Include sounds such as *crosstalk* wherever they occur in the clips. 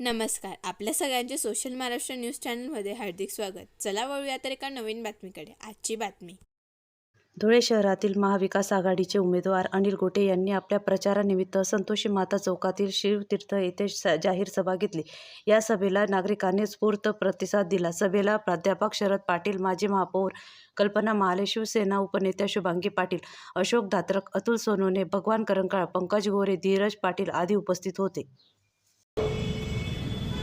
नमस्कार. आपल्या सगळ्यांचे सोशल महाराष्ट्र न्यूज चॅनलमध्ये हार्दिक स्वागत. चला वळूया तर एका नवीन बातमीकडे. आजची बातमी. धुळे शहरातील महाविकास आघाडीचे उमेदवार अनिल गोटे यांनी आपल्या प्रचारानिमित्त संतोषी माता चौकातील शिवतीर्थ येथे स जाहीर सभा घेतली. या सभेला नागरिकांनी स्फूर्त प्रतिसाद दिला. सभेला प्राध्यापक शरद पाटील माजी महापौर कल्पना महाले शिवसेना उपनेत्या शुभांगी पाटील अशोक धात्रक अतुल सोनोने भगवान करंकाळ पंकज गोरे धीरज पाटील आदी उपस्थित होते.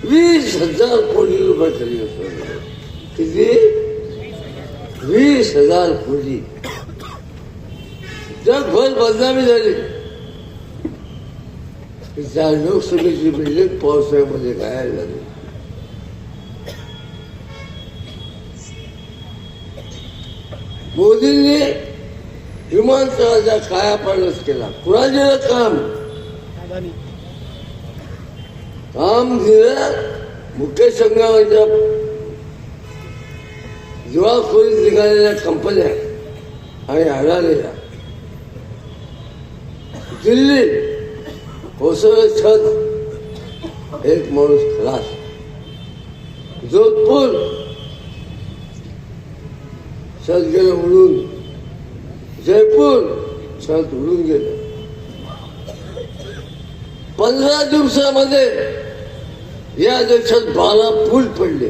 वीस हजार कोटी रुपये खर्च किती? वीस हजार कोटी जगभर बदनामी झाली. त्या लोकसभेची बिल्डिंग पावसाळ्यामध्ये काय झाली. मोदींनी विमानतळाचा कायापालट केला. कुणाचे काम? आम दिलं मुकेश संघाच्या दिवाळखोरीत निघालेल्या कंपन्या आणि अडालेल्या दिल्ली कोसळ छत एक माणूस खलास. जोधपूर छत गेलं उडून. जयपूर छत उडून गेलं. पंधरा दिवसामध्ये या देशात बारा पूल पडले.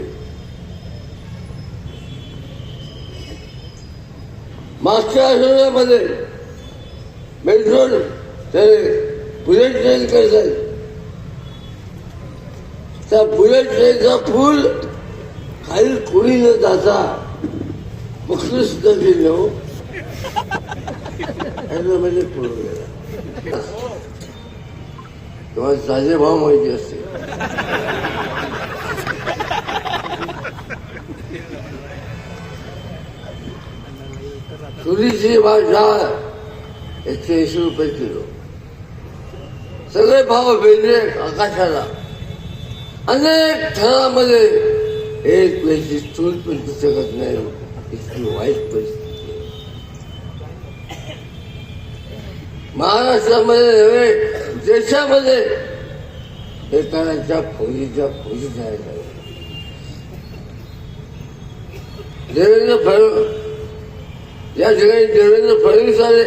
मागच्या आठवड्यामध्ये मेट्रो ते बुलेट ट्रेन करतात त्या बुलेट ट्रेनचा पूल खाली कोणी न जाता मुख्य सुद्धा गेले हो. *laughs* म्हणजे पूर्ण गेला तेव्हा ताजे भाव माहिती असते. तुरीची भाषा एकशे ऐंशी रुपये किलो. सगळे भाव वेगळे आकाशाला. अनेक थरामध्ये एक पैसे चूल पण शकत नाही इतकी वाईट परिस्थिती महाराष्ट्रामध्ये नव्हे देशामध्ये एकाच्या फौजीच्या फौजी जायला देवेंद्र फडणवीस या ठिकाणी देवेंद्र फडणवीस आले.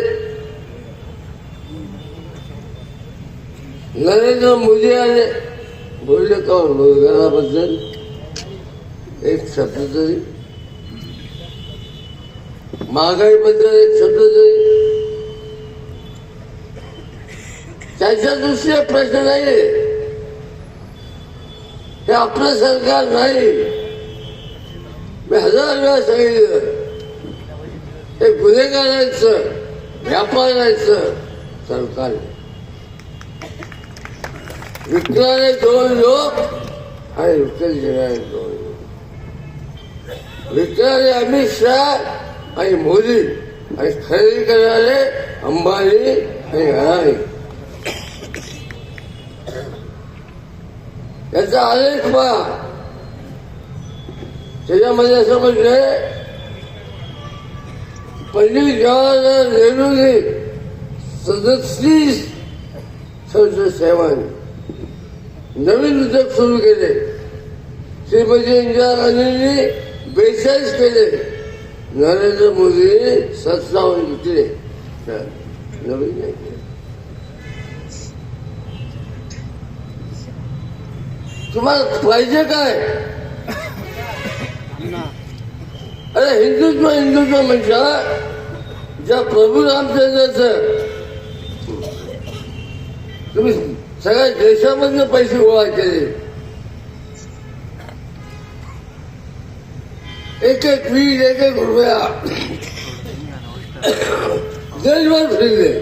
नरेंद्र मोदी आले. बोलले का रोजगाराबद्दल एक शब्द तरी. महागाईबद्दल एक शब्द तरी. त्याच्या दुसरे प्रश्न नाही. हे आपलं सरकार नाही. मी हजार वेळा सांगितलं. हे गुन्हेगारांचं व्यापारांचं सरकार. विकणारे दोन लोक आणि विकत घेणारे दोन लोक. विकणारे अमित शहा आणि मोदी आणि खरेदी करणारे अंबानी आणि अडाणी. त्याचा आलेख पहा त्याच्यामध्ये असं म्हणजे पंडित जवाहरलाल नेहरूंनी सदतीस सेवन नवीन उद्योग सुरू केले. श्रीमती इंदिरा गांधींनी बेचाळीस केले. नरेंद्र मोदींनी सत्तावन्न घेतले नवीन तुम्हाला पाहिजे काय? अरे हिंदुत्व हिंदुत्व म्हणजे ज्या प्रभू रामचंद्राचं तुम्ही सगळ्या देशामधले पैसे गोळा केले. एक एक वीज एक एक रुपया. देशभर फिरले.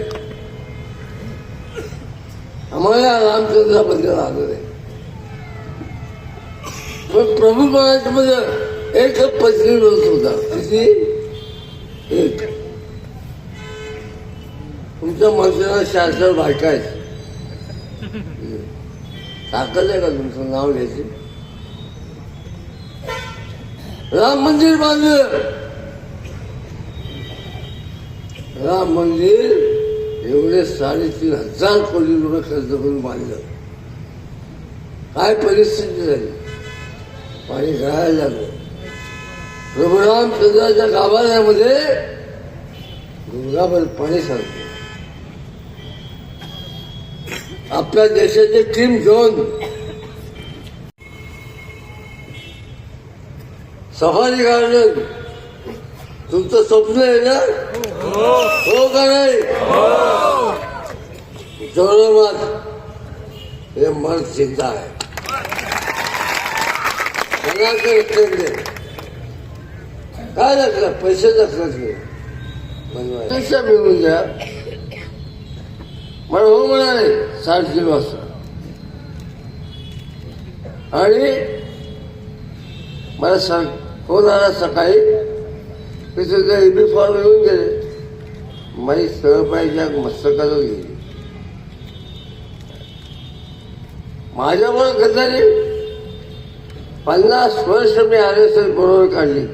आम्हाला रामचंद्राबद्दल आलं नाही पण प्रभू महाराजमध्ये एक पत्नी रोज होता. किती? एक. तुमच्या माणसाला शासनात बायका आहेत. ताकद आहे का तुमचं? नाव घ्यायचे. राम मंदिर बांधलं. राम मंदिर एवढे साडेतीन हजार कोटी रुपये खर्च करून बांधलं. काय परिस्थिती झाली? पाणी गळायला लागलं. प्रभुरामचंद्राच्या गाभाऱ्यामध्ये गुंगाभर पाणी सांगतो आपल्या देशाची टीम घेऊन सफारी गार्डन तुमचं स्वप्न आहे ना? हो का नाही? जवळमात हे मन चिंता आहे. मनाचं लक्षात घे काय लागलं पैसे लक्षात घे मिळवून द्या. मला हो म्हणाले साठ किलो असं. आणि मला स फोन हो आला सकाळी. की तुझं एबी फॉर्म येऊन गेले. माझी सहपायच्या मस्तकाला गेली. माझ्यामुळे गद्दारी पन्नास वर्ष मी आर एस एस बरोबर काढली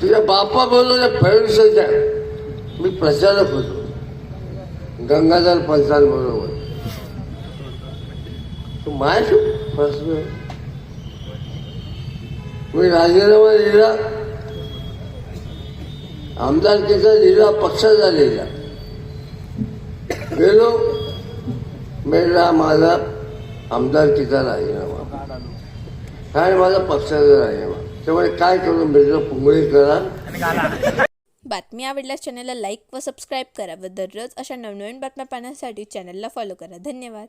तुझ्या बापा बरोबर फळविषयाच्या मी प्रचारक होतो. गंगाधर पंचांबरोबर तू माझ्याशी प्रश्न मी राजीनामा लिहिला. आमदारकीचा लिहिला पक्षाचा लिहिला गेलो. मिळला माझा आमदारकीचा राजीनामा आणि माझा पक्षाचा राजीनामा त्यामुळे काय करू मिळलं पुंगळी करा. बातमी आवडल्यास चॅनलला लाईक व सबस्क्राईब करा व दररोज अशा नवनवीन बातम्या पाहण्यासाठी चॅनलला फॉलो करा. धन्यवाद.